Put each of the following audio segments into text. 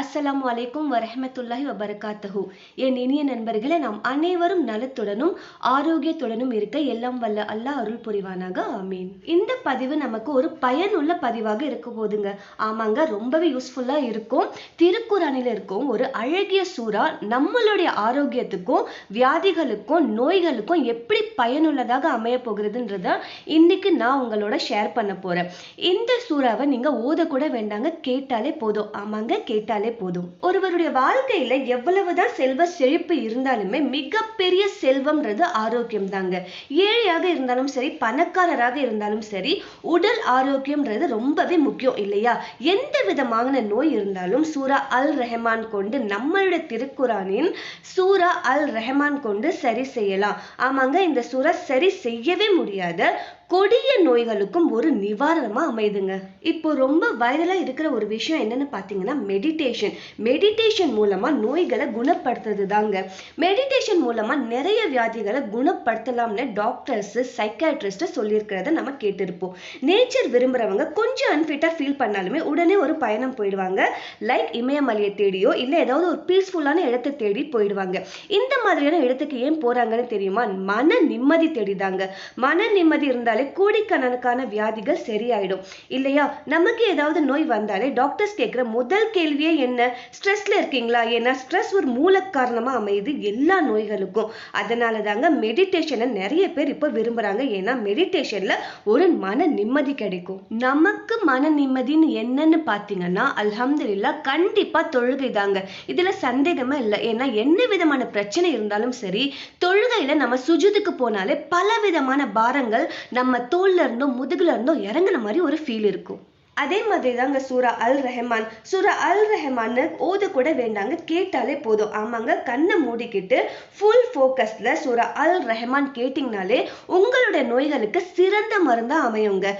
அஸ்ஸலாமு அலைக்கும் வரஹமத்துல்லாஹி வபரகாத்தஹு. என் இனிய நண்பர்களே நாம் அனைவரும் நலத்துடனும் ஆரோக்கியத்துடனும் இருக்க எல்லாம் வல்ல அல்லாஹ் அருள் புரிவானாக. ஆமீன். இந்த பதிவு நமக்கு ஒரு பயனுள்ள பதிவாக இருக்க போதுங்க. ஆமாங்க ரொம்பவே யூஸ்ஃபுல்லாக இருக்கும். திருக்குறானில் இருக்கும் ஒரு அழகிய சூறா நம்மளுடைய ஆரோக்கியத்துக்கும் வியாதிகளுக்கும் நோய்களுக்கும் எப்படி பயனுள்ளதாக அமைய போகிறதுன்றத இன்னைக்கு நான் உங்களோட ஷேர் பண்ண போறேன். இந்த சூறாவை நீங்க ஓத கூட வேண்டாங்க கேட்டாலே போதும். ஆமாங்க கேட்டாலே போதும். ஒருவருடைய வாழ்க்கையில எவ்வளவுதான் செல்வ செழிப்பு இருந்தாலுமே மிகப்பெரிய செல்வம்ன்றது ஆரோக்கியம் தாங்க ஏழையாக இருந்தாலும் சரி பணக்காரராக இருந்தாலும் சரி உடல் ஆரோக்கியம்ன்றது ரொம்பவே முக்கியம் இல்லையா? எந்த விதமான நோய் இருந்தாலும் சூரா அல் ரஹமான் கொண்டு நம்மளுடைய திருக்குறானின் சூரா அல் ரெஹமான் கொண்டு சரி செய்யலாம். ஆமாங்க இந்த சூரா சரி செய்யவே முடியாத கொடிய நோய்களுக்கும் ஒரு நிவாரணமாக அமைதுங்க. இப்போ ரொம்ப வைரலாக இருக்கிற ஒரு விஷயம் என்னன்னு பார்த்தீங்கன்னா மெடிடேஷன் மெடிடேஷன் மூலமாக நோய்களை குணப்படுத்துறது தாங்க மெடிடேஷன் மூலமாக நிறைய வியாதிகளை குணப்படுத்தலாம்னு டாக்டர்ஸ் சைக்காட்ரிஸ்ட்டு சொல்லியிருக்கிறத நம்ம கேட்டிருப்போம். நேச்சர் விரும்புகிறவங்க கொஞ்சம் அன்ஃபிட்டாக ஃபீல் பண்ணாலுமே உடனே ஒரு பயணம் போயிடுவாங்க. லைக் இமயமலையை தேடியோ இல்லை ஏதாவது ஒரு பீஸ்ஃபுல்லான இடத்தை தேடி போயிடுவாங்க. இந்த மாதிரியான இடத்துக்கு ஏன் போகிறாங்கன்னு தெரியுமா? மன நிம்மதி தேடிதாங்க. மன நிம்மதி இருந்தால் கோடிக்கணக்கான வியாதிகள் சரியாயிடும். இல்லையா? நமக்கு ஏதாவது நோய் வந்தாலே டாக்டர்ஸ் கேட்குற முதல் கேள்வியே என்ன? ஸ்ட்ரெஸ்ல இருக்கீங்களா? ஏன்னா ஸ்ட்ரெஸ் ஒரு மூல காரணமா அமையுது எல்லா நோய்களுக்கும். அதனால தாங்க மெடிடேஷனை நிறைய பேர் இப்போ விரும்புறாங்க. ஏன்னா மெடிடேஷன்ல ஒரு மன நிம்மதி கிடைக்கும். நமக்கு மன நிம்மதின்னு என்னன்னு பாத்தீங்கன்னா அல்ஹம்துலில்லா கண்டிப்பா தொழுகை தாங்க. இதுல சந்தேகமே இல்லை. ஏன்னா என்ன விதமான பிரச்சனை இருந்தாலும் சரி தொழுகையில் நம்ம சுஜுதுக்கு போனாலே பல விதமான பாரங்கள் நம்ம நம்ம தோல்ல இருந்தோ முதுகுல இருந்தும் இறங்குன மாதிரி ஒரு ஃபீல் இருக்கும். அதே மாதிரி தாங்க சூரா அல் ரெஹமான். சூரா அல் ரெஹமான்னு ஓத கூட வேண்டாங்க கேட்டாலே போதும். ஆமாங்க கண்ணை மூடிக்கிட்டு ஃபுல் ஃபோக்கஸ்ல சூரா அல் ரஹ்மான் கேட்டிங்கனாலே உங்களுடைய நோய்களுக்கு சிறந்த மருந்தா அமையுங்க.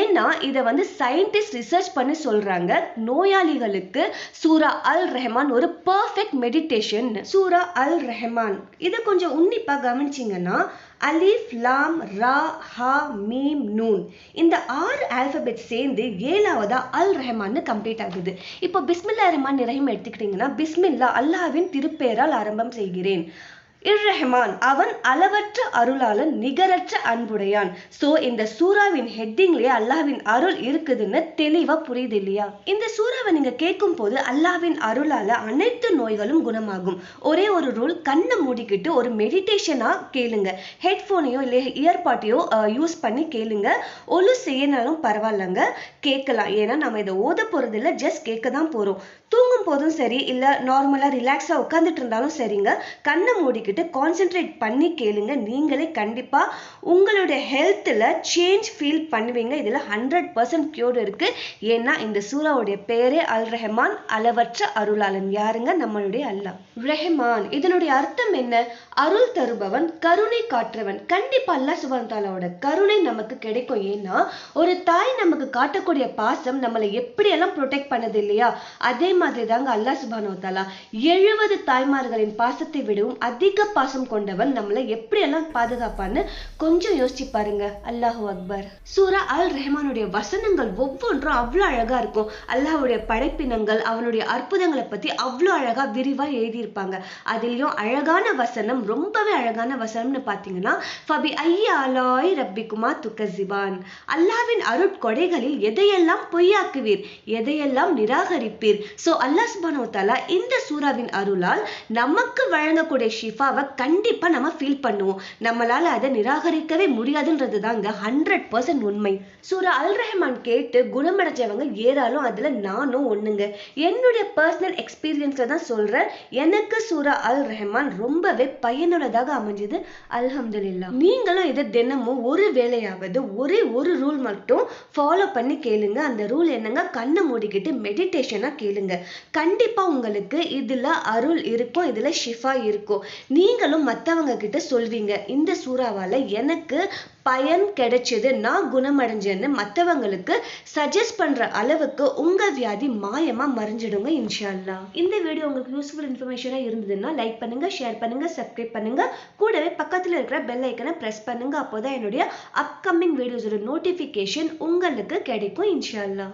ஏன்னா இதை வந்து சயின்டிஸ்ட் ரிசர்ச் பண்ணி சொல்றாங்க நோயாளிகளுக்கு சூரா அல் ரெஹமான் ஒரு பர்ஃபெக்ட் மெடிடேஷன் சூரா அல் ரெஹமான். இதை கொஞ்சம் உன்னிப்பா கவனிச்சிங்கன்னா அலிஃப் லாம் ரா ஹா மீம் நூன். இந்த ஆறு ஆல்பபெட் சேர்ந்து ஏழாவதா அல் ரஹ்மான்னு கம்ப்ளீட் ஆகுது. இப்போ பிஸ்மில்லா ரஹ்மான் ரஹீம் எடுத்துக்கிட்டீங்கன்னா பிஸ்மில்லா அல்லாவின் திருப்பெயரால் ஆரம்பம் செய்கிறேன். இர்ரஹ்மான் அவன் அளவற்ற அருளாளன் நிகரற்ற அன்புடையான். சோ இந்த சூறாவின் ஹெட்டிங்லயே அல்லாவின் அருள் இருக்குதுன்னு தெளிவா புரியுது இல்லையா? இந்த சூறாவை நீங்க கேட்கும் போது அல்லாஹ்வின் அருளால அனைத்து நோய்களும் குணமாகும். ஒரே ஒரு ரூல் கண்ணை மூடிக்கிட்டு ஒரு மெடிடேஷனா கேளுங்க. ஹெட்ஃபோனையோ இல்லை இயர்பாட்டையோ யூஸ் பண்ணி கேளுங்க. ஒலு செய்யனாலும் பரவாயில்லங்க கேட்கலாம். ஏன்னா நம்ம இதை ஓத போறது இல்லை ஜஸ்ட் கேட்க தான் போறோம். தூங்கும் போதும் சரி இல்ல நார்மலா ரிலாக்ஸா உட்காந்துட்டு இருந்தாலும் சரிங்க. கண்ணை மூடிக்கிட்டு கான்சென்ட்ரேட் பண்ணி கேளுங்க. நீங்களே கண்டிப்பா உங்களுடைய ஹெல்த்தில் சேஞ்ச் ஃபீல் பண்ணுவீங்க. இதுல ஹண்ட்ரட் பர்சன்ட் க்யூர் இருக்கு. ஏன்னா இந்த சூறாவுடைய பேரே அல் ரெஹமான் அளவற்ற அருளாளன். யாருங்க? நம்மளுடைய அல்லாஹ். ரெஹமான். இதனுடைய அர்த்தம் என்ன? அருள் தருபவன் கருணை காட்டுறவன் கண்டிப்பா அல்லாஹ் சுபான் கருணை நமக்கு கிடைக்கும். ஏன்னா ஒரு தாய் நமக்கு காட்டக்கூடிய பாசம் நம்மளை எப்படியெல்லாம் ப்ரொடெக்ட் பண்ணது இல்லையா? அதே மாதிரி மாதிரி தாங்க அல்லா சுபானோத்தாலா எழுபது தாய்மார்களின் பாசத்தை விடவும் அதிக பாசம் கொண்டவன் நம்மளை எப்படியெல்லாம் பாதுகாப்பான்னு கொஞ்சம் யோசிச்சு பாருங்க. அல்லாஹு அக்பர். சூரா அல் ரஹ்மானுடைய வசனங்கள் ஒவ்வொன்றும் அவ்வளோ அழகா இருக்கும். அல்லாஹுடைய படைப்பினங்கள் அவனுடைய அற்புதங்களை பத்தி அவ்வளோ அழகா விரிவா எழுதியிருப்பாங்க. அதுலயும் அழகான வசனம் ரொம்பவே அழகான வசனம்னு பாத்தீங்கன்னா ஃபபி ஐய அலாய் ரப்பிக்குமா துக்கசிபான். அல்லாவின் அருட்கொடைகளில் எதையெல்லாம் பொய்யாக்குவீர்? எதையெல்லாம் நிராகரிப்பீர்? சோ அல்லாஹ் சுபானோ தாலா இந்த சூறாவின் அருளால் நமக்கு வழங்கக்கூடிய ஷிஃபாவை கண்டிப்பாக நம்ம ஃபீல் பண்ணுவோம். நம்மளால் அதை நிராகரிக்கவே முடியாதுன்றது தாங்க ஹண்ட்ரட் பர்சன்ட் உண்மை. சூரா அல் ரஹ்மான் கேட்டு குணமடைஞ்சவங்க ஏறாலும் அதில் நானும் ஒன்றுங்க என்னுடைய பர்சனல் எக்ஸ்பீரியன்ஸில் தான் சொல்கிறேன் எனக்கு சூரா அல் ரஹ்மான் ரொம்பவே பயனுள்ளதாக அமைஞ்சது. அல்ஹம்துலில்லா. நீங்களும் இதை தினமும் ஒரு வேலையாவது ஒரே ஒரு ரூல் மட்டும் ஃபாலோ பண்ணி கேளுங்க. அந்த ரூல் என்னங்க? கண்ணை மூடிக்கிட்டு மெடிடேஷனாக கேளுங்க. கண்டிப்பா உங்களுக்கு இதுல அருள் இருக்கும் இதுல ஷிஃபா இருக்கும். நீங்களும் மத்தவங்க கிட்ட சொல்வீங்க இந்த சூறாவால எனக்கு பயன் கிடைச்சது நான் குணமடைஞ்சேன்னு மத்தவங்களுக்கு சஜஸ்ட் பண்ற அளவுக்கு உங்க வியாதி மாயமாக மறைஞ்சிடுங்க இன்ஷால்லா. இந்த வீடியோ உங்களுக்கு யூஸ்ஃபுல் இன்ஃபர்மேஷனாக இருந்ததுன்னா லைக் பண்ணுங்க ஷேர் பண்ணுங்க சப்ஸ்கிரைப் பண்ணுங்க. கூடவே பக்கத்தில் இருக்கிற பெல் ஐக்கனை ப்ரெஸ் பண்ணுங்க அப்போதான் என்னுடைய அப்கமிங் வீடியோஸோட நோட்டிஃபிகேஷன் உங்களுக்கு கிடைக்கும் இன்ஷால்லா.